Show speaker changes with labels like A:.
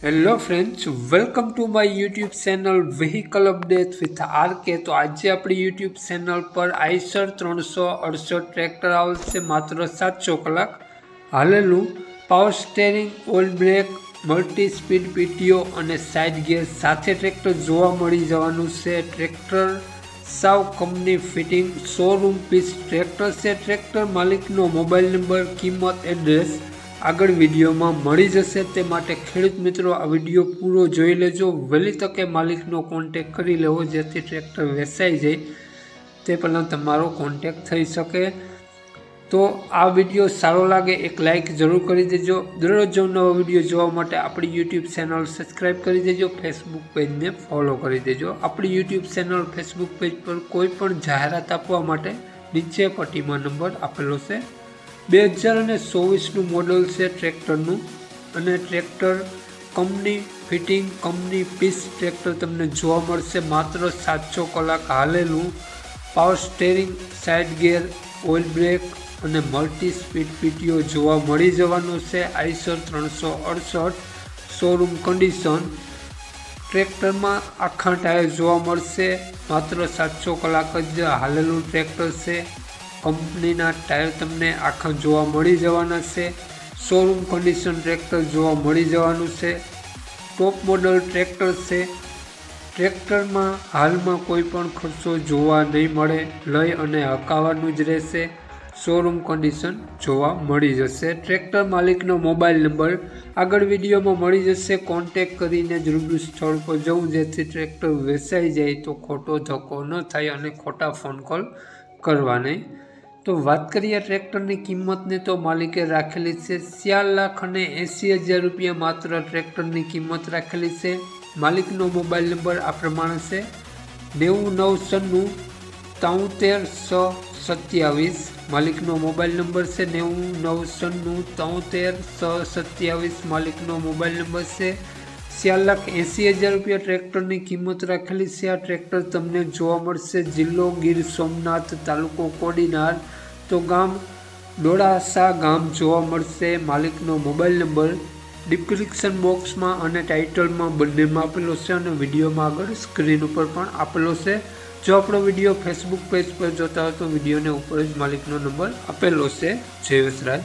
A: Hello friends welcome to my YouTube channel vehicle update with R K તો આજે આપણી YouTube channel પર Eicher ત્રણસો અડસઠ ટ્રેક્ટર આવશે, માત્ર સાતસો કલાક. હાલેલું. Power steering oil brake multi speed PTO અને સાઇડ ગેર સાથે ટ્રેક્ટર જોવા મળી જવાનું છે. ટ્રેક્ટર સાવ company fitting showroom piece tractor છે. ટ્રેક્ટર માલિકનો મોબાઈલ નંબર કિંમત એડ્રેસ આગળ વિડીયોમાં મળી જશે તે માટે ખેડૂત મિત્રો, આ વીડિયો પૂરો જોઈ લેજો. વહેલી તકે માલિકનો કોન્ટેક કરી લેવો, જેથી ટ્રેક્ટર વેચાઈ જાય. તે પહેલાં તમારો કોન્ટેક થઈ શકે. તો આ વીડિયો સારો લાગે, એક લાઇક જરૂર કરી દેજો. દરરોજ નવો વીડિયો જોવા માટે આપણી યુટ્યુબ ચેનલ સબસ્ક્રાઈબ કરી દેજો. ફેસબુક પેજને ફોલો કરી દેજો. આપણી યુટ્યુબ ચેનલ ફેસબુક પેજ પર કોઈ પણ જાહેરાત આપવા માટે નીચે પટ્ટીમાં નંબર આપેલો છે. બે હજાર અને ચોવીસનું મોડલ છે ટ્રેક્ટરનું. અને tractor company, fitting company, piece tractor તમને જોવા મળશે. માત્ર સાતસો કલાક હાલેલું. Power steering, side gear, oil brake અને મલ્ટી સ્પીડ પીટીઓ જોવા મળી જવાનું છે. આઈસર ત્રણસો અડસઠ, શોરૂમ કન્ડિશન. ટ્રેક્ટરમાં આખા ટાયર જોવા મળશે. માત્ર સાતસો કલાક જ હાલેલું ટ્રેક્ટર છે. કંપનીના ટાયર તમને આખા જોવા મળી જવાના છે. શોરૂમ કન્ડિશન ટ્રેક્ટર જોવા મળી જવાનું છે. ટોપ મોડલ ટ્રેક્ટર છે. ટ્રેક્ટરમાં હાલમાં કોઈ પણ ખર્ચો જોવા નહીં મળે, લઈ અને હકાવવાનું જ રહેશે. શોરૂમ કન્ડિશન જોવા મળી જશે. ટ્રેક્ટર માલિકનો મોબાઈલ નંબર આગળ વિડીયોમાં મળી જશે. કોન્ટેક કરીને જ સ્થળ પર જવું, જેથી ટ્રેક્ટર વેચાઈ જાય તો ખોટો ધક્કો ન થાય અને ખોટા ફોન કોલ કરવા નહીં તો વાત કરીએ ટ્રેક્ટરની કિંમતની, તો માલિકે રાખેલી છે ચાર લાખ અને એંસી હજાર રૂપિયા માત્ર ટ્રેક્ટરની કિંમત રાખેલી છે. માલિકનો મોબાઈલ નંબર આ પ્રમાણે છે. નેવું નવ સન્નું તોતેર સો સત્યાવીસ. માલિકનો મોબાઈલ નંબર છે નેવું નવ સન્નું તોતેર સો સત્યાવીસ. માલિકનો મોબાઈલ નંબર છે ચાર લાખ એંસી હજાર રૂપિયા. ટ્રેક્ટરની કિંમત રાખેલી છે. આ ટ્રેક્ટર તમને જોવા મળશે. જિલ્લો ગીર સોમનાથ તાલુકો કોડીનાર. તો ગામ ડોળાસા ગામ જોવા મળશે. માલિકનો મોબાઈલ નંબર ડિસ્ક્રિપ્શન બોક્સમાં અને ટાઇટલમાં બંનેમાં આપેલો છે અને વિડીયોમાં આગળ સ્ક્રીન ઉપર પણ આપેલો છે. જો આપણો વીડિયો ફેસબુક પેજ પર જોતા હોય તો વિડીયોને ઉપર જ માલિકનો નંબર આપેલો છે. જય વસરાજ.